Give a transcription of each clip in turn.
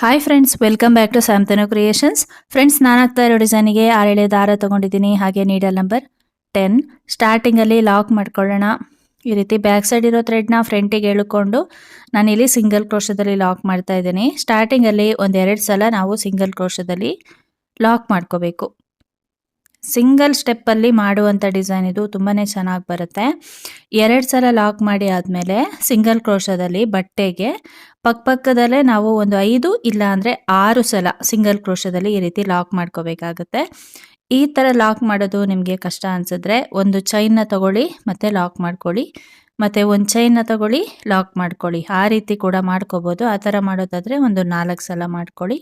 Hi friends welcome back to ಸ್ಯಾಮ್ತನು creations friends ನಾನು ಆಗ್ತಾ ಇರೋ ಡಿಸೈನಿಗೆ ಆರೇಳೆ ದಾರ ತೊಗೊಂಡಿದ್ದೀನಿ. ಹಾಗೆ ನೀಡಲ್ ನಂಬರ್ ಟೆನ್ ಸ್ಟಾರ್ಟಿಂಗಲ್ಲಿ ಲಾಕ್ ಮಾಡ್ಕೊಳ್ಳೋಣ. ಈ ರೀತಿ ಬ್ಯಾಕ್ ಸೈಡ್ ಇರೋ ಥ್ರೆಡ್ನ ಫ್ರಂಟಿಗೆ ಎಳ್ಕೊಂಡು ನಾನಿಲ್ಲಿ ಸಿಂಗಲ್ ಕ್ರೋಶದಲ್ಲಿ ಲಾಕ್ ಮಾಡ್ತಾ ಇದ್ದೀನಿ. ಸ್ಟಾರ್ಟಿಂಗಲ್ಲಿ ಒಂದೆರಡು ಸಲ ನಾವು ಸಿಂಗಲ್ ಕ್ರೋಶದಲ್ಲಿ ಲಾಕ್ ಮಾಡ್ಕೋಬೇಕು. ಸಿಂಗಲ್ ಸ್ಟೆಪ್ಪಲ್ಲಿ ಮಾಡುವಂಥ ಡಿಸೈನ್ ಇದು ತುಂಬಾ ಚೆನ್ನಾಗಿ ಬರುತ್ತೆ. ಎರಡು ಸಲ ಲಾಕ್ ಮಾಡಿ ಆದಮೇಲೆ ಸಿಂಗಲ್ ಕ್ರೋಶದಲ್ಲಿ ಬಟ್ಟೆಗೆ ಪಕ್ಕಪಕ್ಕದಲ್ಲೇ ನಾವು ಒಂದು ಐದು ಇಲ್ಲ ಅಂದರೆ ಆರು ಸಲ ಸಿಂಗಲ್ ಕ್ರೋಶದಲ್ಲಿ ಈ ರೀತಿ ಲಾಕ್ ಮಾಡ್ಕೋಬೇಕಾಗತ್ತೆ. ಈ ಥರ ಲಾಕ್ ಮಾಡೋದು ನಿಮಗೆ ಕಷ್ಟ ಅನಿಸಿದ್ರೆ ಒಂದು ಚೈನ್ನ ತಗೊಳ್ಳಿ ಮತ್ತು ಲಾಕ್ ಮಾಡ್ಕೊಳ್ಳಿ. ಮತ್ತು ಒಂದು ಚೈನ್ನ ತಗೊಳ್ಳಿ ಲಾಕ್ ಮಾಡ್ಕೊಳ್ಳಿ. ಆ ರೀತಿ ಕೂಡ ಮಾಡ್ಕೋಬೋದು. ಆ ಥರ ಮಾಡೋದಾದರೆ ಒಂದು ನಾಲ್ಕು ಸಲ ಮಾಡ್ಕೊಳ್ಳಿ.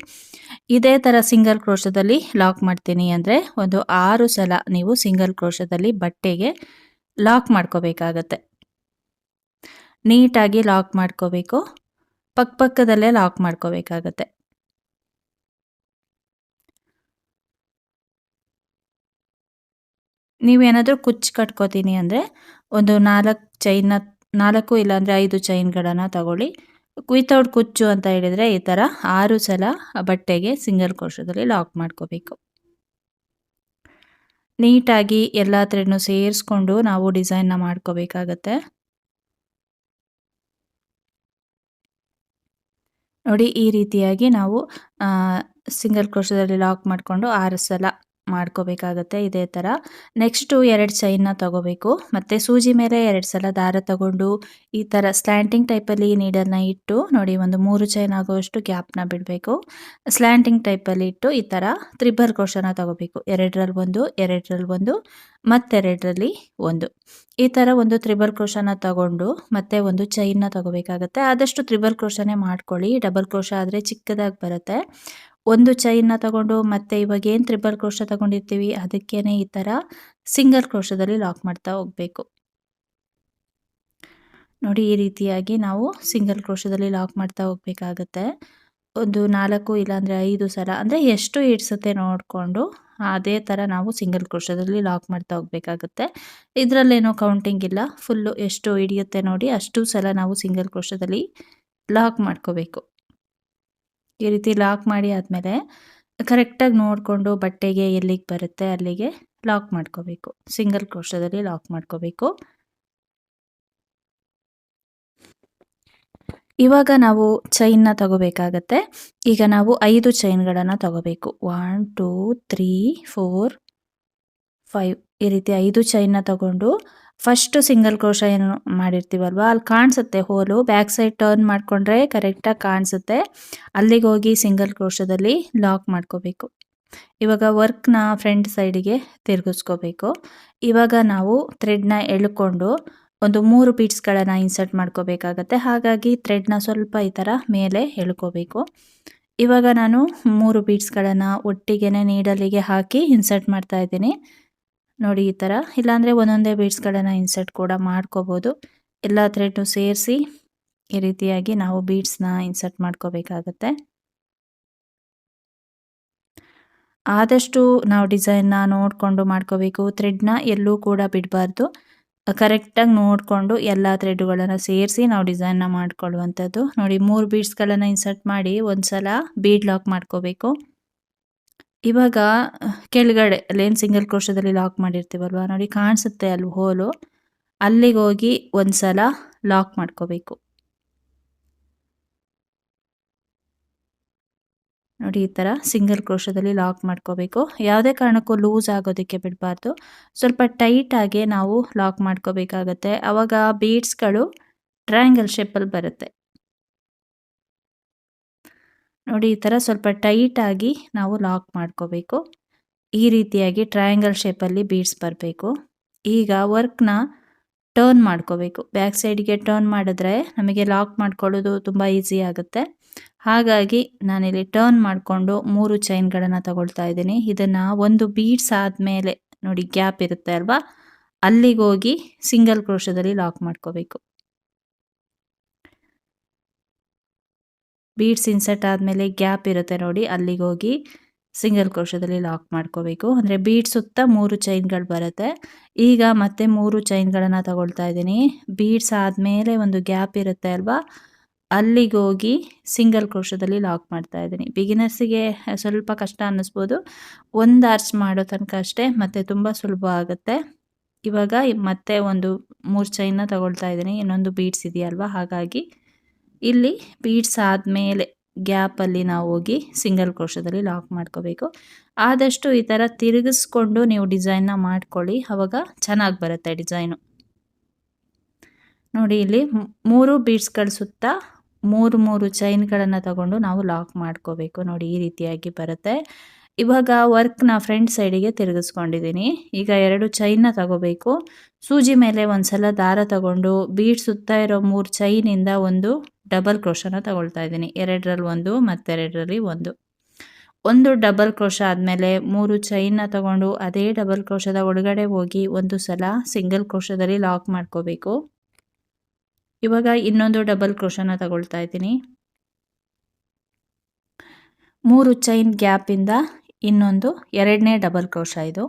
ಇದೇ ಥರ ಸಿಂಗಲ್ ಕ್ರೋಶದಲ್ಲಿ ಲಾಕ್ ಮಾಡ್ತೀನಿ ಅಂದರೆ ಒಂದು ಆರು ಸಲ ನೀವು ಸಿಂಗಲ್ ಕ್ರೋಶದಲ್ಲಿ ಬಟ್ಟೆಗೆ ಲಾಕ್ ಮಾಡ್ಕೋಬೇಕಾಗತ್ತೆ. ನೀಟಾಗಿ ಲಾಕ್ ಮಾಡ್ಕೋಬೇಕು. ಪಕ್ಕಪಕ್ಕದಲ್ಲೇ ಲಾಕ್ ಮಾಡ್ಕೋಬೇಕಾಗತ್ತೆ. ನೀವೇನಾದರೂ ಕುಚ್ಚು ಕಟ್ಕೋತೀನಿ ಅಂದರೆ ಒಂದು ನಾಲ್ಕು ಚೈನ್ನ ನಾಲ್ಕು ಇಲ್ಲಾಂದರೆ ಐದು ಚೈನ್ಗಳನ್ನು ತಗೊಳ್ಳಿ. ವಿತೌಟ್ ಕುಚ್ಚು ಅಂತ ಹೇಳಿದರೆ ಈ ಥರ ಆರು ಸಲ ಬಟ್ಟೆಗೆ ಸಿಂಗಲ್ ಕೋಶದಲ್ಲಿ ಲಾಕ್ ಮಾಡ್ಕೋಬೇಕು. ನೀಟಾಗಿ ಎಲ್ಲ ಥ್ರೆಡ್ನು ಸೇರಿಸ್ಕೊಂಡು ನಾವು ಡಿಸೈನ್ನ ಮಾಡ್ಕೋಬೇಕಾಗತ್ತೆ. ನೋಡಿ ಈ ರೀತಿಯಾಗಿ ನಾವು ಸಿಂಗಲ್ ಕೋಶದಲ್ಲಿ ಲಾಕ್ ಮಾಡಿಕೊಂಡು ಆರು ಸಲ ಮಾಡ್ಕೋಬೇಕಾಗತ್ತೆ ಇದೇ ಥರ ನೆಕ್ಸ್ಟು ಎರಡು ಚೈನ್ನ ತಗೋಬೇಕು. ಮತ್ತು ಸೂಜಿ ಮೇಲೆ ಎರಡು ಸಲ ದಾರ ತಗೊಂಡು ಈ ಥರ ಸ್ಲ್ಯಾಂಟಿಂಗ್ ಟೈಪಲ್ಲಿ ನೀಡಲ್ನ ಇಟ್ಟು ನೋಡಿ ಒಂದು ಮೂರು ಚೈನ್ ಆಗುವಷ್ಟು ಗ್ಯಾಪ್ನ ಬಿಡಬೇಕು. ಸ್ಲ್ಯಾಂಟಿಂಗ್ ಟೈಪಲ್ಲಿ ಇಟ್ಟು ಈ ಥರ ತ್ರಿಬಲ್ ಕ್ರೋಶನ ತಗೋಬೇಕು. ಎರಡರಲ್ಲಿ ಒಂದು ಎರಡರಲ್ಲಿ ಒಂದು, ಮತ್ತೆರಡರಲ್ಲಿ ಒಂದು. ಈ ಥರ ಒಂದು ತ್ರಿಬಲ್ ಕ್ರೋಶನ ತಗೊಂಡು ಮತ್ತೆ ಒಂದು ಚೈನ್ನ ತಗೋಬೇಕಾಗತ್ತೆ. ಆದಷ್ಟು ತ್ರಿಬಲ್ ಕ್ರೋಶನೇ ಮಾಡ್ಕೊಳ್ಳಿ. ಡಬಲ್ ಕ್ರೋಶ ಆದರೆ ಚಿಕ್ಕದಾಗಿ ಬರುತ್ತೆ. ಒಂದು ಚೈನ್ನ ತಗೊಂಡು ಮತ್ತೆ ಇವಾಗ ಏನು ತ್ರಿಬಲ್ ಕ್ರೋಶ ತಗೊಂಡಿರ್ತೀವಿ ಅದಕ್ಕೇನೆ ಈ ಥರ ಸಿಂಗಲ್ ಕ್ರೋಶದಲ್ಲಿ ಲಾಕ್ ಮಾಡ್ತಾ ಹೋಗಬೇಕು. ನೋಡಿ ಈ ರೀತಿಯಾಗಿ ನಾವು ಸಿಂಗಲ್ ಕ್ರೋಶದಲ್ಲಿ ಲಾಕ್ ಮಾಡ್ತಾ ಹೋಗಬೇಕಾಗತ್ತೆ. ಒಂದು ನಾಲ್ಕು ಇಲ್ಲಾಂದರೆ ಐದು ಸಲ ಅಂದರೆ ಎಷ್ಟು ಇಡ್ಸುತ್ತೆ ನೋಡಿಕೊಂಡು ಅದೇ ಥರ ನಾವು ಸಿಂಗಲ್ ಕ್ರೋಶದಲ್ಲಿ ಲಾಕ್ ಮಾಡ್ತಾ ಹೋಗಬೇಕಾಗುತ್ತೆ. ಇದರಲ್ಲೇನೋ ಕೌಂಟಿಂಗ್ ಇಲ್ಲ. ಫುಲ್ಲು ಎಷ್ಟು ಹಿಡಿಯುತ್ತೆ ನೋಡಿ ಅಷ್ಟು ಸಲ ನಾವು ಸಿಂಗಲ್ ಕ್ರೋಶದಲ್ಲಿ ಲಾಕ್ ಮಾಡ್ಕೋಬೇಕು. ಈ ರೀತಿ ಲಾಕ್ ಮಾಡಿ ಆದಮೇಲೆ ಕರೆಕ್ಟಾಗಿ ನೋಡಿಕೊಂಡು ಬಟ್ಟೆಗೆ ಎಲ್ಲಿಗೆ ಬರುತ್ತೆ ಅಲ್ಲಿಗೆ ಲಾಕ್ ಮಾಡ್ಕೋಬೇಕು. ಸಿಂಗಲ್ ಕ್ರೋಶದಲ್ಲಿ ಲಾಕ್ ಮಾಡ್ಕೋಬೇಕು. ಇವಾಗ ನಾವು ಚೈನ್ನ ತಗೋಬೇಕಾಗತ್ತೆ. ಈಗ ನಾವು ಐದು ಚೈನ್ಗಳನ್ನು ತಗೋಬೇಕು. One two three four five ಈ ರೀತಿ ಐದು ಚೈನ್ನ ತಗೊಂಡು ಫಸ್ಟ್ ಸಿಂಗಲ್ ಕ್ರೋಶ ಏನು ಮಾಡಿರ್ತೀವಲ್ವ? ಅಲ್ಲಿ ಕಾಣಿಸುತ್ತೆ ಹೋಲು. ಬ್ಯಾಕ್ ಸೈಡ್ ಟರ್ನ್ ಮಾಡಿಕೊಂಡ್ರೆ ಕರೆಕ್ಟಾಗಿ ಕಾಣಿಸುತ್ತೆ. ಅಲ್ಲಿಗೆ ಹೋಗಿ ಸಿಂಗಲ್ ಕ್ರೋಶದಲ್ಲಿ ಲಾಕ್ ಮಾಡ್ಕೋಬೇಕು. ಇವಾಗ ವರ್ಕ್ನ ಫ್ರಂಟ್ ಸೈಡಿಗೆ ತಿರುಗಿಸ್ಕೋಬೇಕು. ಇವಾಗ ನಾವು ಥ್ರೆಡ್ನ ಎಳ್ಕೊಂಡು ಒಂದು ಮೂರು ಬೀಟ್ಸ್ಗಳನ್ನು ಇನ್ಸರ್ಟ್ ಮಾಡ್ಕೋಬೇಕಾಗತ್ತೆ. ಹಾಗಾಗಿ ಥ್ರೆಡ್ನ ಸ್ವಲ್ಪ ಈ ಥರ ಮೇಲೆ ಎಳ್ಕೋಬೇಕು. ಇವಾಗ ನಾನು ಮೂರು ಬೀಟ್ಸ್ಗಳನ್ನು ಒಟ್ಟಿಗೆ ನೀಡಲಿಗೆ ಹಾಕಿ ಇನ್ಸರ್ಟ್ ಮಾಡ್ತಾ ಇದ್ದೀನಿ. ನೋಡಿ ಈ ಥರ. ಇಲ್ಲಾಂದರೆ ಒಂದೊಂದೇ ಬೀಡ್ಸ್ಗಳನ್ನು ಇನ್ಸರ್ಟ್ ಕೂಡ ಮಾಡ್ಕೋಬೋದು. ಎಲ್ಲ ಥ್ರೆಡ್ನು ಸೇರಿಸಿ ಈ ರೀತಿಯಾಗಿ ನಾವು ಬೀಡ್ಸ್ನ ಇನ್ಸರ್ಟ್ ಮಾಡ್ಕೋಬೇಕಾಗತ್ತೆ. ಆದಷ್ಟು ನಾವು ಡಿಸೈನ್ನ ನೋಡಿಕೊಂಡು ಮಾಡ್ಕೋಬೇಕು. ಥ್ರೆಡ್ನ ಎಲ್ಲೂ ಕೂಡ ಬಿಡಬಾರ್ದು. ಕರೆಕ್ಟಾಗಿ ನೋಡಿಕೊಂಡು ಎಲ್ಲ ಥ್ರೆಡ್ಗಳನ್ನು ಸೇರಿಸಿ ನಾವು ಡಿಸೈನ್ನ ಮಾಡ್ಕೊಳ್ಳುವಂಥದ್ದು. ನೋಡಿ ಮೂರು ಬೀಡ್ಸ್ಗಳನ್ನು ಇನ್ಸರ್ಟ್ ಮಾಡಿ ಒಂದು ಸಲ ಬೀಡ್ ಲಾಕ್ ಮಾಡ್ಕೋಬೇಕು. ಇವಾಗ, ಕೆಳಗಡೆ, ಅಲ್ಲೇನು ಸಿಂಗಲ್ ಕ್ರೋಶದಲ್ಲಿ ಲಾಕ್ ಮಾಡಿರ್ತೀವಲ್ವ? ನೋಡಿ, ಕಾಣಿಸುತ್ತೆ ಅಲ್ವ ಹೋಲು? ಅಲ್ಲಿಗೆ ಹೋಗಿ ಒಂದ್ಸಲ ಲಾಕ್ ಮಾಡ್ಕೋಬೇಕು. ನೋಡಿ, ಈ ಥರ ಸಿಂಗಲ್ ಕ್ರೋಶದಲ್ಲಿ ಲಾಕ್ ಮಾಡ್ಕೋಬೇಕು. ಯಾವುದೇ ಕಾರಣಕ್ಕೂ ಲೂಸ್ ಆಗೋದಕ್ಕೆ ಬಿಡಬಾರ್ದು. ಸ್ವಲ್ಪ ಟೈಟಾಗಿ ನಾವು ಲಾಕ್ ಮಾಡ್ಕೋಬೇಕಾಗತ್ತೆ. ಆವಾಗ ಬೀಡ್ಸ್ಗಳು ಟ್ರಯಾಂಗಲ್ ಶೇಪಲ್ಲಿ ಬರುತ್ತೆ. ನೋಡಿ, ಈ ಥರ ಸ್ವಲ್ಪ ಟೈಟಾಗಿ ನಾವು ಲಾಕ್ ಮಾಡ್ಕೋಬೇಕು. ಈ ರೀತಿಯಾಗಿ ಟ್ರಯಾಂಗಲ್ ಶೇಪಲ್ಲಿ ಬೀಡ್ಸ್ ಬರಬೇಕು. ಈಗ ವರ್ಕ್ನ ಟರ್ನ್ ಮಾಡ್ಕೋಬೇಕು. ಬ್ಯಾಕ್ ಸೈಡ್ಗೆ ಟರ್ನ್ ಮಾಡಿದ್ರೆ ನಮಗೆ ಲಾಕ್ ಮಾಡ್ಕೊಳ್ಳೋದು ತುಂಬ ಈಸಿ ಆಗುತ್ತೆ. ಹಾಗಾಗಿ ನಾನಿಲ್ಲಿ ಟರ್ನ್ ಮಾಡಿಕೊಂಡು ಮೂರು ಚೈನ್ಗಳನ್ನು ತಗೊಳ್ತಾ ಇದ್ದೀನಿ. ಇದನ್ನು ಒಂದು ಬೀಡ್ಸ್ ಆದಮೇಲೆ ನೋಡಿ, ಗ್ಯಾಪ್ ಇರುತ್ತೆ ಅಲ್ವಾ? ಅಲ್ಲಿಗೆ ಹೋಗಿ ಸಿಂಗಲ್ ಕ್ರೋಶದಲ್ಲಿ ಲಾಕ್ ಮಾಡ್ಕೋಬೇಕು. ಬೀಡ್ಸ್ ಇನ್ಸರ್ಟ್ ಆದಮೇಲೆ ಗ್ಯಾಪ್ ಇರುತ್ತೆ ನೋಡಿ, ಅಲ್ಲಿಗೆ ಹೋಗಿ ಸಿಂಗಲ್ ಕ್ರೋಶದಲ್ಲಿ ಲಾಕ್ ಮಾಡ್ಕೋಬೇಕು. ಅಂದರೆ ಬೀಡ್ ಸುತ್ತ ಮೂರು ಚೈನ್ಗಳು ಬರುತ್ತೆ. ಈಗ ಮತ್ತೆ ಮೂರು ಚೈನ್ಗಳನ್ನು ತಗೊಳ್ತಾ ಇದ್ದೀನಿ. ಬೀಡ್ಸ್ ಆದಮೇಲೆ ಒಂದು ಗ್ಯಾಪ್ ಇರುತ್ತೆ ಅಲ್ವಾ? ಅಲ್ಲಿಗೆ ಹೋಗಿ ಸಿಂಗಲ್ ಕ್ರೋಶದಲ್ಲಿ ಲಾಕ್ ಮಾಡ್ತಾ ಇದ್ದೀನಿ. ಬಿಗಿನರ್ಸಿಗೆ ಸ್ವಲ್ಪ ಕಷ್ಟ ಅನ್ನಿಸ್ಬೋದು. ಒಂದು ಆರ್ಚ್ ಮಾಡೋ ತನಕ ಅಷ್ಟೇ, ಮತ್ತು ತುಂಬ ಸುಲಭ ಆಗುತ್ತೆ. ಇವಾಗ ಮತ್ತೆ ಒಂದು ಮೂರು ಚೈನ್ನ ತಗೊಳ್ತಾ ಇದ್ದೀನಿ. ಇನ್ನೊಂದು ಬೀಡ್ಸ್ ಇದೆಯಲ್ವ? ಹಾಗಾಗಿ ಇಲ್ಲಿ ಬೀಡ್ಸ್ ಆದಮೇಲೆ ಗ್ಯಾಪಲ್ಲಿ ನಾವು ಹೋಗಿ ಸಿಂಗಲ್ ಕ್ರೋಶದಲ್ಲಿ ಲಾಕ್ ಮಾಡ್ಕೋಬೇಕು. ಆದಷ್ಟು ಈ ಥರ ತಿರುಗಿಸ್ಕೊಂಡು ನೀವು ಡಿಸೈನ್ನ ಮಾಡ್ಕೊಳ್ಳಿ, ಅವಾಗ ಚೆನ್ನಾಗಿ ಬರುತ್ತೆ ಡಿಸೈನು ನೋಡಿ ಇಲ್ಲಿ ಮೂರು ಬೀಡ್ಸ್ಗಳ ಸುತ್ತ ಮೂರು ಮೂರು ಚೈನ್ಗಳನ್ನು ತಗೊಂಡು ನಾವು ಲಾಕ್ ಮಾಡ್ಕೋಬೇಕು. ನೋಡಿ ಈ ರೀತಿಯಾಗಿ ಬರುತ್ತೆ. ಇವಾಗ ವರ್ಕ್ನ ಫ್ರಂಟ್ ಸೈಡಿಗೆ ತಿರುಗಿಸ್ಕೊಂಡಿದ್ದೀನಿ ಈಗ ಎರಡು ಚೈನ್ನ ತಗೋಬೇಕು. ಸೂಜಿ ಮೇಲೆ ಒಂದ್ಸಲ ದಾರ ತಗೊಂಡು ಬೀಡ್ ಸುತ್ತ ಇರೋ ಮೂರು ಚೈನಿಂದ ಒಂದು ಡಬಲ್ ಕ್ರೋಶನ ತಗೊಳ್ತಾ ಇದ್ದೀನಿ. ಎರಡರಲ್ಲಿ ಒಂದು ಮತ್ತೆರಡರಲ್ಲಿ ಒಂದು. ಒಂದು ಡಬಲ್ ಕ್ರೋಶ ಆದಮೇಲೆ ಮೂರು ಚೈನ್ನ ತಗೊಂಡು ಅದೇ ಡಬಲ್ ಕ್ರೋಶದ ಒಳಗಡೆ ಹೋಗಿ ಒಂದು ಸಲ ಸಿಂಗಲ್ ಕ್ರೋಶದಲ್ಲಿ ಲಾಕ್ ಮಾಡ್ಕೋಬೇಕು. ಇವಾಗ ಇನ್ನೊಂದು ಡಬಲ್ ಕ್ರೋಶನ ತಗೊಳ್ತಾ ಇದ್ದೀನಿ. ಮೂರು ಚೈನ್ ಗ್ಯಾಪಿಂದ ಇನ್ನೊಂದು, ಎರಡನೇ ಡಬಲ್ ಕ್ರೋಶ ಇದು.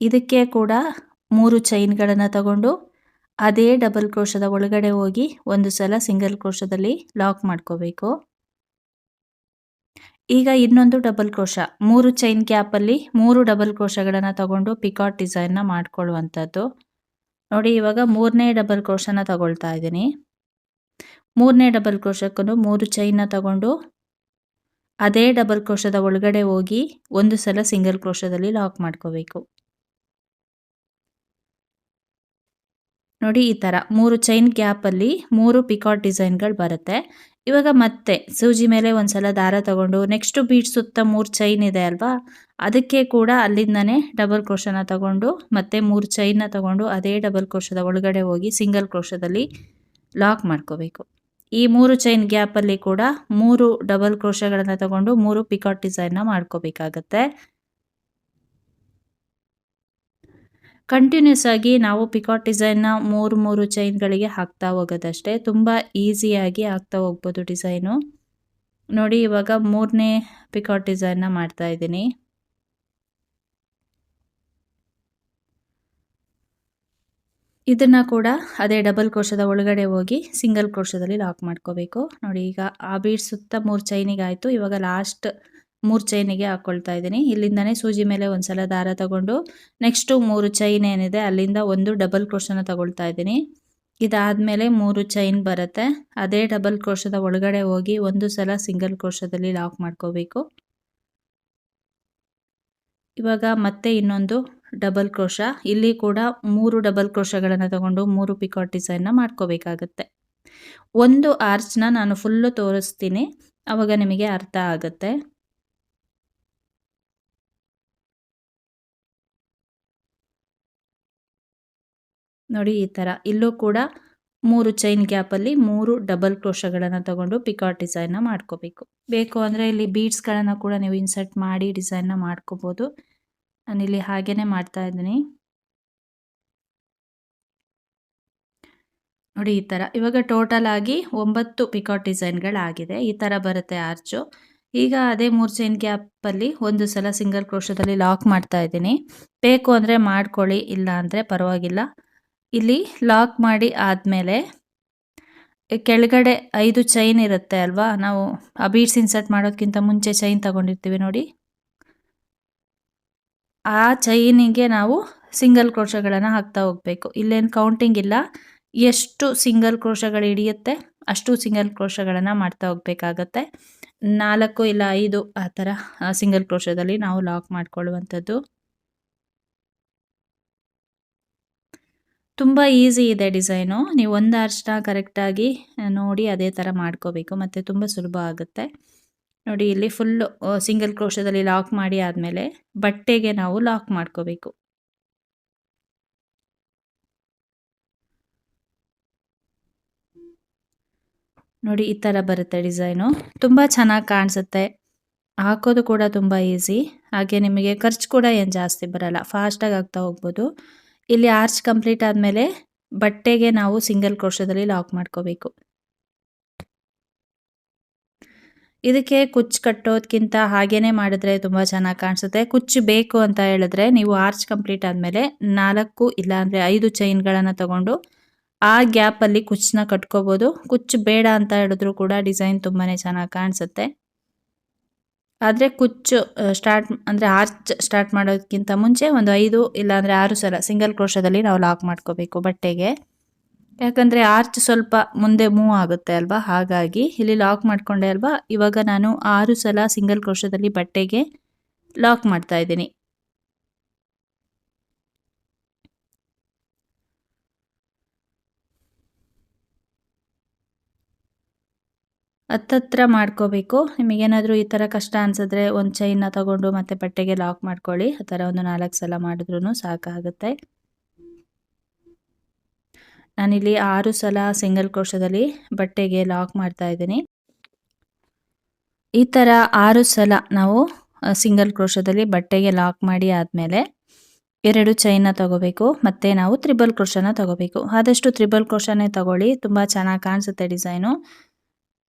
ಇದಕ್ಕೆ ಕೂಡ ಮೂರು ಚೈನ್ಗಳನ್ನು ತಗೊಂಡು, ಅದೇ ಡಬಲ್ ಕ್ರೋಶದ ಒಳಗಡೆ ಹೋಗಿ ಒಂದು ಸಲ ಸಿಂಗಲ್ ಕ್ರೋಶದಲ್ಲಿ ಲಾಕ್ ಮಾಡ್ಕೋಬೇಕು. ಈಗ ಇನ್ನೊಂದು ಡಬಲ್ ಕ್ರೋಶ ಮೂರು ಚೈನ್ ಕ್ಯಾಪಲ್ಲಿ ಮೂರು ಡಬಲ್ ಕ್ರೋಶಗಳನ್ನು ತಗೊಂಡು ಪಿಕಾಟ್ ಡಿಸೈನ್ನ ಮಾಡ್ಕೊಳ್ಳುವಂಥದ್ದು. ನೋಡಿ, ಇವಾಗ ಮೂರನೇ ಡಬಲ್ ಕ್ರೋಶನ ತಗೊಳ್ತಾ ಇದ್ದೀನಿ. ಮೂರನೇ ಡಬಲ್ ಕ್ರೋಶಕ್ಕೂ ಮೂರು ಚೈನ್ನ ತಗೊಂಡು ಅದೇ ಡಬಲ್ ಕ್ರೋಶದ ಒಳಗಡೆ ಹೋಗಿ ಒಂದು ಸಲ ಸಿಂಗಲ್ ಕ್ರೋಶದಲ್ಲಿ ಲಾಕ್ ಮಾಡ್ಕೋಬೇಕು. ನೋಡಿ ಈ ಥರ ಮೂರು ಚೈನ್ ಗ್ಯಾಪಲ್ಲಿ ಮೂರು ಪಿಕಾಟ್ ಡಿಸೈನ್ಗಳು ಬರುತ್ತೆ. ಇವಾಗ ಮತ್ತೆ ಸೂಜಿ ಮೇಲೆ ಒಂದ್ಸಲ ದಾರ ತಗೊಂಡು ನೆಕ್ಸ್ಟ್ ಬೀಟ್ ಸುತ್ತ ಮೂರು ಚೈನ್ ಇದೆ ಅಲ್ವಾ? ಅದಕ್ಕೆ ಕೂಡ ಅಲ್ಲಿಂದನೇ ಡಬಲ್ ಕ್ರೋಶನ ತಗೊಂಡು ಮತ್ತೆ ಮೂರು ಚೈನ್ನ ತಗೊಂಡು ಅದೇ ಡಬಲ್ ಕ್ರೋಶದ ಒಳಗಡೆ ಹೋಗಿ ಸಿಂಗಲ್ ಕ್ರೋಶದಲ್ಲಿ ಲಾಕ್ ಮಾಡ್ಕೋಬೇಕು. ಈ ಮೂರು ಚೈನ್ ಗ್ಯಾಪಲ್ಲಿ ಕೂಡ ಮೂರು ಡಬಲ್ ಕ್ರೋಶಗಳನ್ನು ತಗೊಂಡು ಮೂರು ಪಿಕಾಟ್ ಡಿಸೈನ್ನ ಮಾಡ್ಕೋಬೇಕಾಗತ್ತೆ. ಕಂಟಿನ್ಯೂಸ್ ಆಗಿ ನಾವು ಪಿಕಾಟ್ ಡಿಸೈನ್ನ ಮೂರು ಮೂರು ಚೈನ್ಗಳಿಗೆ ಹಾಕ್ತಾ ಹೋಗೋದಷ್ಟೇ, ತುಂಬ ಈಸಿಯಾಗಿ ಹಾಕ್ತಾ ಹೋಗ್ಬೋದು ಡಿಸೈನು ನೋಡಿ ಇವಾಗ ಮೂರನೇ ಪಿಕಾಟ್ ಡಿಸೈನ್ನ ಮಾಡ್ತಾ ಇದ್ದೀನಿ. ಇದನ್ನು ಕೂಡ ಅದೇ ಡಬಲ್ ಕೋಶದ ಒಳಗಡೆ ಹೋಗಿ ಸಿಂಗಲ್ ಕ್ರೋಶದಲ್ಲಿ ಲಾಕ್ ಮಾಡ್ಕೋಬೇಕು. ನೋಡಿ ಈಗ ಆ ಬೀಡ್ ಸುತ್ತ ಮೂರು ಚೈನಿಗೆ ಆಯಿತು. ಇವಾಗ ಲಾಸ್ಟ್ ಮೂರು ಚೈನಿಗೆ ಹಾಕ್ಕೊಳ್ತಾ ಇದ್ದೀನಿ. ಇಲ್ಲಿಂದನೇ ಸೂಜಿ ಮೇಲೆ ಒಂದು ಸಲ ದಾರ ತಗೊಂಡು ನೆಕ್ಸ್ಟು ಮೂರು ಚೈನ್ ಏನಿದೆ ಅಲ್ಲಿಂದ ಒಂದು ಡಬಲ್ ಕ್ರೋಶನ ತಗೊಳ್ತಾ ಇದ್ದೀನಿ. ಇದಾದಮೇಲೆ ಮೂರು ಚೈನ್ ಬರುತ್ತೆ. ಅದೇ ಡಬಲ್ ಕ್ರೋಶದ ಒಳಗಡೆ ಹೋಗಿ ಒಂದು ಸಲ ಸಿಂಗಲ್ ಕೋಶದಲ್ಲಿ ಲಾಕ್ ಮಾಡ್ಕೋಬೇಕು. ಇವಾಗ ಮತ್ತೆ ಇನ್ನೊಂದು ಡಬಲ್ ಕ್ರೋಶ. ಇಲ್ಲಿ ಕೂಡ ಮೂರು ಡಬಲ್ ಕ್ರೋಶಗಳನ್ನು ತಗೊಂಡು ಮೂರು ಪಿಕಾಟ್ ಡಿಸೈನ್ನ ಮಾಡ್ಕೋಬೇಕಾಗತ್ತೆ. ಒಂದು ಆರ್ಚ್ನ ನಾನು ಫುಲ್ಲು ತೋರಿಸ್ತೀನಿ. ಅವಾಗ ನಿಮಗೆ ಅರ್ಥ ಆಗುತ್ತೆ. ನೋಡಿ ಈ ಥರ. ಇಲ್ಲೂ ಕೂಡ ಮೂರು ಚೈನ್ ಗ್ಯಾಪಲ್ಲಿ ಮೂರು ಡಬಲ್ ಕ್ರೋಶಗಳನ್ನು ತಗೊಂಡು ಪಿಕಾಟ್ ಡಿಸೈನ್ನ ಮಾಡ್ಕೋಬೇಕು. ಬೇಕು ಅಂದರೆ ಇಲ್ಲಿ ಬೀಡ್ಸ್ಗಳನ್ನು ಕೂಡ ನೀವು ಇನ್ಸರ್ಟ್ ಮಾಡಿ ಡಿಸೈನ್ನ ಮಾಡ್ಕೋಬೋದು. ನಾನಿಲ್ಲಿ ಮಾಡ್ತಾ ಇದ್ದೀನಿ. ನೋಡಿ ಈ ಥರ ಇವಾಗ ಟೋಟಲ್ ಆಗಿ ಒಂಬತ್ತು ಪಿಕಾಟ್ ಡಿಸೈನ್ಗಳಾಗಿದೆ ಈ ಥರ ಬರುತ್ತೆ ಆರ್ಚು ಈಗ ಅದೇ ಮೂರು ಚೈನ್ ಗ್ಯಾಪಲ್ಲಿ ಒಂದು ಸಲ ಸಿಂಗಲ್ ಕ್ರೋಶದಲ್ಲಿ ಲಾಕ್ ಮಾಡ್ತಾ ಇದ್ದೀನಿ. ಬೇಕು ಅಂದರೆ ಮಾಡ್ಕೊಳ್ಳಿ, ಇಲ್ಲ ಅಂದರೆ ಪರವಾಗಿಲ್ಲ. ಇಲ್ಲಿ ಲಾಕ್ ಮಾಡಿ ಆದಮೇಲೆ ಕೆಳಗಡೆ ಐದು ಚೈನ್ ಇರುತ್ತೆ ಅಲ್ವಾ? ನಾವು ಆ ಬೀಡ್ಸ್ ಇನ್ಸರ್ಟ್ ಮಾಡೋದಕ್ಕಿಂತ ಮುಂಚೆ ಚೈನ್ ತಗೊಂಡಿರ್ತೀವಿ ನೋಡಿ. ಆ ಚೈನಿಗೆ ನಾವು ಸಿಂಗಲ್ ಕ್ರೋಶಗಳನ್ನು ಹಾಕ್ತಾ ಹೋಗಬೇಕು. ಇಲ್ಲೇನು ಕೌಂಟಿಂಗ್ ಇಲ್ಲ. ಎಷ್ಟು ಸಿಂಗಲ್ ಕ್ರೋಶಗಳು ಹಿಡಿಯುತ್ತೆ, ಅಷ್ಟು ಸಿಂಗಲ್ ಕ್ರೋಶಗಳನ್ನು ಮಾಡ್ತಾ ಹೋಗಬೇಕಾಗತ್ತೆ. ನಾಲ್ಕು ಇಲ್ಲ ಐದು ಆ ಥರ ಸಿಂಗಲ್ ಕ್ರೋಶದಲ್ಲಿ ನಾವು ಲಾಕ್ ಮಾಡ್ಕೊಳ್ಳುವಂಥದ್ದು. ತುಂಬ ಈಸಿ ಇದೆ ಡಿಸೈನು. ನೀವು ಒಂದು ಅರ್ಶನ ಕರೆಕ್ಟಾಗಿ ನೋಡಿ ಅದೇ ಥರ ಮಾಡ್ಕೋಬೇಕು. ಮತ್ತು ತುಂಬ ಸುಲಭ ಆಗುತ್ತೆ. ನೋಡಿ, ಇಲ್ಲಿ ಫುಲ್ ಸಿಂಗಲ್ ಕ್ರೋಶದಲ್ಲಿ ಲಾಕ್ ಮಾಡಿ ಆದಮೇಲೆ ಬಟ್ಟೆಗೆ ನಾವು ಲಾಕ್ ಮಾಡ್ಕೋಬೇಕು. ನೋಡಿ, ಈ ಥರ ಬರುತ್ತೆ ಡಿಸೈನು. ತುಂಬ ಚೆನ್ನಾಗಿ ಕಾಣಿಸುತ್ತೆ. ಹಾಕೋದು ಕೂಡ ತುಂಬ ಈಸಿ. ಹಾಗೆ ನಿಮಗೆ ಖರ್ಚು ಕೂಡ ಏನು ಜಾಸ್ತಿ ಬರಲ್ಲ. ಫಾಸ್ಟಾಗಿ ಆಗ್ತಾ ಹೋಗ್ಬೋದು. ಇಲ್ಲಿ ಆರ್ಚ್ ಕಂಪ್ಲೀಟ್ ಆದಮೇಲೆ ಬಟ್ಟೆಗೆ ನಾವು ಸಿಂಗಲ್ ಕ್ರೋಶದಲ್ಲಿ ಲಾಕ್ ಮಾಡ್ಕೋಬೇಕು. ಇದಕ್ಕೆ ಕುಚ್ಚು ಕಟ್ಟೋದಕ್ಕಿಂತ ಹಾಗೇನೆ ಮಾಡಿದ್ರೆ ತುಂಬ ಚೆನ್ನಾಗಿ ಕಾಣಿಸುತ್ತೆ. ಕುಚ್ಚು ಬೇಕು ಅಂತ ಹೇಳಿದ್ರೆ ನೀವು ಆರ್ಚ್ ಕಂಪ್ಲೀಟ್ ಆದಮೇಲೆ ನಾಲ್ಕು ಇಲ್ಲಾಂದರೆ ಐದು ಚೈನ್ಗಳನ್ನು ತಗೊಂಡು ಆ ಗ್ಯಾಪಲ್ಲಿ ಕುಚ್ಚನ್ನ ಕಟ್ಕೋಬೋದು. ಕುಚ್ಚು ಬೇಡ ಅಂತ ಹೇಳಿದ್ರು ಕೂಡ ಡಿಸೈನ್ ತುಂಬಾ ಚೆನ್ನಾಗಿ ಕಾಣಿಸುತ್ತೆ. ಆದರೆ ಕುಚ್ಚು ಸ್ಟಾರ್ಟ್ ಅಂದರೆ ಆರ್ಚ್ ಸ್ಟಾರ್ಟ್ ಮಾಡೋದಕ್ಕಿಂತ ಮುಂಚೆ ಒಂದು ಐದು ಇಲ್ಲಾಂದರೆ ಆರು ಸಲ ಸಿಂಗಲ್ ಕ್ರೋಶದಲ್ಲಿ ನಾವು ಲಾಕ್ ಮಾಡ್ಕೋಬೇಕು ಬಟ್ಟೆಗೆ. ಯಾಕಂದರೆ ಆರ್ಚ್ ಸ್ವಲ್ಪ ಮುಂದೆ ಮೂವ್ ಆಗುತ್ತೆ ಅಲ್ವಾ? ಹಾಗಾಗಿ ಇಲ್ಲಿ ಲಾಕ್ ಮಾಡ್ಕೊಂಡೆ ಅಲ್ವಾ? ಇವಾಗ ನಾನು ಆರು ಸಲ ಸಿಂಗಲ್ ಕ್ರೋಶದಲ್ಲಿ ಬಟ್ಟೆಗೆ ಲಾಕ್ ಮಾಡ್ತಾ ಇದ್ದೀನಿ. ಹತ್ತತ್ರ ಮಾಡ್ಕೋಬೇಕು. ನಿಮಗೇನಾದರೂ ಈ ಥರ ಕಷ್ಟ ಅನಿಸಿದ್ರೆ ಒಂದು ಚೈನ್ನ ತಗೊಂಡು ಮತ್ತೆ ಬಟ್ಟೆಗೆ ಲಾಕ್ ಮಾಡ್ಕೊಳ್ಳಿ. ಆ ಥರ ಒಂದು ನಾಲ್ಕು ಸಲ ಮಾಡಿದ್ರೂ ಸಾಕಾಗುತ್ತೆ. ನಾನಿಲ್ಲಿ ಆರು ಸಲ ಸಿಂಗಲ್ ಕ್ರೋಶದಲ್ಲಿ ಬಟ್ಟೆಗೆ ಲಾಕ್ ಮಾಡ್ತಾ ಇದ್ದೀನಿ. ಈ ಥರ ಆರು ಸಲ ನಾವು ಸಿಂಗಲ್ ಕ್ರೋಶದಲ್ಲಿ ಬಟ್ಟೆಗೆ ಲಾಕ್ ಮಾಡಿ ಆದಮೇಲೆ ಎರಡು ಚೈನ್ನ ತಗೋಬೇಕು, ಮತ್ತು ನಾವು ತ್ರಿಬಲ್ ಕ್ರೋಶನ ತಗೋಬೇಕು. ಆದಷ್ಟು ತ್ರಿಬಲ್ ಕ್ರೋಶನೇ ತಗೊಳ್ಳಿ, ತುಂಬ ಚೆನ್ನಾಗಿ ಕಾಣಿಸುತ್ತೆ ಡಿಸೈನು.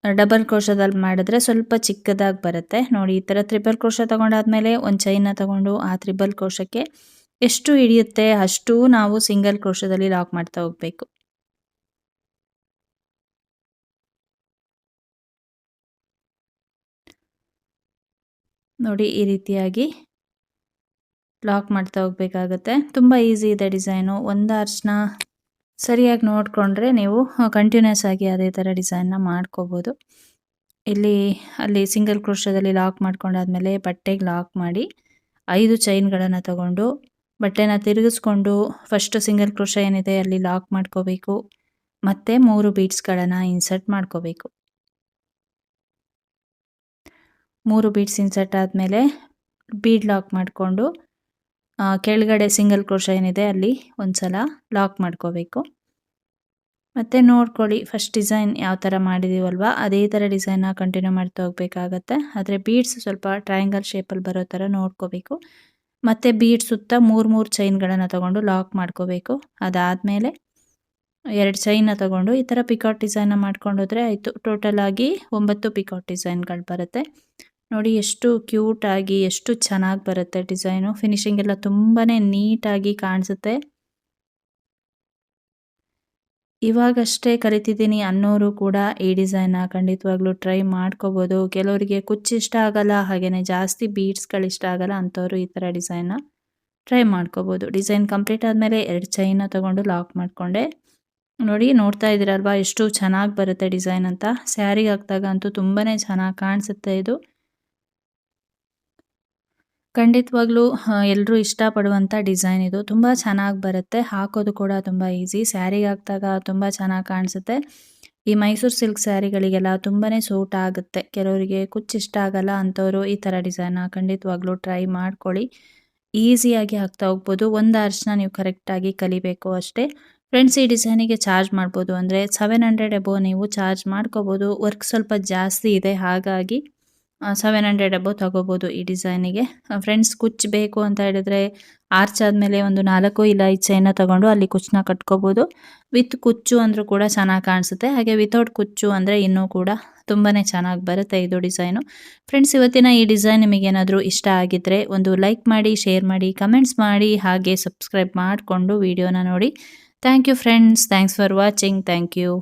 ಡಬಲ್ ಕ್ರೋಶದಲ್ಲಿ ಮಾಡಿದ್ರೆ ಸ್ವಲ್ಪ ಚಿಕ್ಕದಾಗಿ ಬರುತ್ತೆ. ನೋಡಿ, ಈ ಥರ ತ್ರಿಬಲ್ ಕ್ರೋಶ ತಗೊಂಡಾದ್ಮೇಲೆ ಒಂದು ಚೈನ ತಗೊಂಡು ಆ ತ್ರಿಬಲ್ ಕ್ರೋಶಕ್ಕೆ ಎಷ್ಟು ಹಿಡಿಯುತ್ತೆ ಅಷ್ಟು ನಾವು ಸಿಂಗಲ್ ಕ್ರೋಶದಲ್ಲಿ ಲಾಕ್ ಮಾಡ್ತಾ ಹೋಗಬೇಕು. ನೋಡಿ ಈ ರೀತಿಯಾಗಿ ಲಾಕ್ ಮಾಡ್ತಾ ಹೋಗ್ಬೇಕಾಗತ್ತೆ. ತುಂಬ ಈಸಿ ಇದೆ ಡಿಸೈನು. ಒಂದು ಅರ್ಚ್ನ ಸರಿಯಾಗಿ ನೋಡಿಕೊಂಡ್ರೆ ನೀವು ಕಂಟಿನ್ಯೂಸ್ ಆಗಿ ಅದೇ ಥರ ಡಿಸೈನ್ನ ಮಾಡ್ಕೋಬೋದು. ಇಲ್ಲಿ, ಅಲ್ಲಿ ಸಿಂಗಲ್ ಕ್ರೋಶದಲ್ಲಿ ಲಾಕ್ ಮಾಡ್ಕೊಂಡಾದ್ಮೇಲೆ ಬಟ್ಟೆಗೆ ಲಾಕ್ ಮಾಡಿ ಐದು ಚೈನ್ಗಳನ್ನು ತಗೊಂಡು, ಬಟ್ಟೆನ ತಿರುಗಿಸ್ಕೊಂಡು ಫಸ್ಟ್ ಸಿಂಗಲ್ ಕ್ರೋಶ ಏನಿದೆ ಅಲ್ಲಿ ಲಾಕ್ ಮಾಡ್ಕೋಬೇಕು. ಮತ್ತು ಮೂರು ಬೀಡ್ಸ್ಗಳನ್ನು ಇನ್ಸರ್ಟ್ ಮಾಡ್ಕೋಬೇಕು. ಮೂರು ಬೀಡ್ಸ್ ಇನ್ಸರ್ಟ್ ಆದಮೇಲೆ ಬೀಡ್ ಲಾಕ್ ಮಾಡಿಕೊಂಡು ಕೆಳಗಡೆ ಸಿಂಗಲ್ ಕ್ರೋಶ ಏನಿದೆ ಅಲ್ಲಿ ಒಂದು ಸಲ ಲಾಕ್ ಮಾಡ್ಕೋಬೇಕು. ಮತ್ತು ನೋಡ್ಕೊಳ್ಳಿ ಫಸ್ಟ್ ಡಿಸೈನ್ ಯಾವ ಥರ ಮಾಡಿದ್ದೀವಲ್ವ ಅದೇ ಥರ ಡಿಸೈನ್ನ ಕಂಟಿನ್ಯೂ ಮಾಡ್ತಾ ಹೋಗಬೇಕಾಗತ್ತೆ. ಆದರೆ ಬೀಡ್ಸ್ ಸ್ವಲ್ಪ ಟ್ರಯಾಂಗಲ್ ಶೇಪಲ್ಲಿ ಬರೋ ಥರ ನೋಡ್ಕೋಬೇಕು. ಮತ್ತು ಬೀಡ್ ಸುತ್ತ ಮೂರು ಮೂರು ಚೈನ್ಗಳನ್ನು ತಗೊಂಡು ಲಾಕ್ ಮಾಡ್ಕೋಬೇಕು. ಅದಾದಮೇಲೆ ಎರಡು ಚೈನ್ನ ತಗೊಂಡು ಈ ಥರ ಪಿಕಾಟ್ ಡಿಸೈನ್ನ ಮಾಡ್ಕೊಂಡೋದ್ರೆ ಆಯಿತು. ಟೋಟಲ್ ಆಗಿ ಒಂಬತ್ತು ಪಿಕಾಟ್ ಡಿಸೈನ್ಗಳು ಬರುತ್ತೆ. ನೋಡಿ ಎಷ್ಟು ಕ್ಯೂಟಾಗಿ ಎಷ್ಟು ಚೆನ್ನಾಗಿ ಬರುತ್ತೆ ಡಿಸೈನು. ಫಿನಿಶಿಂಗ್ ಎಲ್ಲ ತುಂಬಾ ನೀಟಾಗಿ ಕಾಣಿಸುತ್ತೆ. ಇವಾಗಷ್ಟೇ ಕಲಿತಿದ್ದೀನಿ ಅನ್ನೋರು ಕೂಡ ಈ ಡಿಸೈನ್ನ ಖಂಡಿತವಾಗ್ಲೂ ಟ್ರೈ ಮಾಡ್ಕೋಬೋದು. ಕೆಲವರಿಗೆ ಕುಚ್ಚು ಇಷ್ಟ ಆಗಲ್ಲ ಹಾಗೆಯೇ ಜಾಸ್ತಿ ಬೀಡ್ಸ್ಗಳು ಇಷ್ಟ ಆಗಲ್ಲ ಅಂಥವ್ರು ಈ ಥರ ಡಿಸೈನ್ನ ಟ್ರೈ ಮಾಡ್ಕೋಬೋದು. ಡಿಸೈನ್ ಕಂಪ್ಲೀಟ್ ಆದಮೇಲೆ ಎರಡು ಚೈನ ತೊಗೊಂಡು ಲಾಕ್ ಮಾಡಿಕೊಂಡೆ. ನೋಡಿ ನೋಡ್ತಾ ಇದ್ದೀರಲ್ವಾ, ಎಷ್ಟು ಚೆನ್ನಾಗಿ ಬರುತ್ತೆ ಡಿಸೈನ್ ಅಂತ. ಸ್ಯಾರಿಗೆ ಹಾಕಿದಾಗ ಅಂತೂ ತುಂಬಾ ಚೆನ್ನಾಗಿ ಕಾಣಿಸುತ್ತೆ ಇದು. ಖಂಡಿತವಾಗ್ಲೂ ಎಲ್ಲರೂ ಇಷ್ಟಪಡುವಂಥ ಡಿಸೈನ್ ಇದು. ತುಂಬ ಚೆನ್ನಾಗಿ ಬರುತ್ತೆ. ಹಾಕೋದು ಕೂಡ ತುಂಬ ಈಸಿ. ಸ್ಯಾರಿಗೆ ಹಾಕಿದಾಗ ತುಂಬ ಚೆನ್ನಾಗಿ ಕಾಣಿಸುತ್ತೆ. ಈ ಮೈಸೂರು ಸಿಲ್ಕ್ ಸ್ಯಾರಿಗಳಿಗೆಲ್ಲ ತುಂಬಾ ಸೂಟ್ ಆಗುತ್ತೆ. ಕೆಲವರಿಗೆ ಕುಚ್ಚು ಇಷ್ಟ ಆಗಲ್ಲ ಅಂಥವ್ರು ಈ ಥರ ಡಿಸೈನ್ ಖಂಡಿತವಾಗ್ಲೂ ಟ್ರೈ ಮಾಡ್ಕೊಳ್ಳಿ. ಈಸಿಯಾಗಿ ಹಾಕ್ತಾ ಹೋಗ್ಬೋದು. ಒಂದು ಅರ್ಶನ ನೀವು ಕರೆಕ್ಟಾಗಿ ಕಲಿಬೇಕು ಅಷ್ಟೇ. ಫ್ರೆಂಡ್ಸ್, ಈ ಡಿಸೈನಿಗೆ ಚಾರ್ಜ್ ಮಾಡ್ಬೋದು ಅಂದರೆ ಸೆವೆನ್ ಹಂಡ್ರೆಡ್ ಎಬೋ ನೀವು ಚಾರ್ಜ್ ಮಾಡ್ಕೋಬೋದು. ವರ್ಕ್ ಸ್ವಲ್ಪ ಜಾಸ್ತಿ ಇದೆ, ಹಾಗಾಗಿ ಸೆವೆನ್ ಹಂಡ್ರೆಡ್ ಅಬೋ ತಗೋಬೋದು ಈ ಡಿಸೈನಿಗೆ ಫ್ರೆಂಡ್ಸ್ ಕುಚ್ ಬೇಕು ಅಂತ ಹೇಳಿದ್ರೆ ಆರ್ಚ್ ಆದಮೇಲೆ ಒಂದು ನಾಲ್ಕು ಇಲ್ಲ ಚೈನ ತಗೊಂಡು ಅಲ್ಲಿ ಕುಚ್ಚನ್ನ ಕಟ್ಕೋಬೋದು. ವಿತ್ ಕುಚ್ಚು ಅಂದರೂ ಕೂಡ ಚೆನ್ನಾಗಿ ಕಾಣಿಸುತ್ತೆ. ಹಾಗೆ ವಿತೌಟ್ ಕುಚ್ಚು ಅಂದರೆ ಇನ್ನೂ ಕೂಡ ತುಂಬಾ ಚೆನ್ನಾಗಿ ಬರುತ್ತೆ ಇದು ಡಿಸೈನು ಫ್ರೆಂಡ್ಸ್ ಇವತ್ತಿನ ಈ ಡಿಸೈನ್ ನಿಮಗೇನಾದರೂ ಇಷ್ಟ ಆಗಿದ್ದರೆ ಒಂದು ಲೈಕ್ ಮಾಡಿ ಶೇರ್ ಮಾಡಿ ಕಮೆಂಟ್ಸ್ ಮಾಡಿ, ಹಾಗೆ ಸಬ್ಸ್ಕ್ರೈಬ್ ಮಾಡಿಕೊಂಡು ವಿಡಿಯೋನ ನೋಡಿ. Thank you friends thanks for watching thank you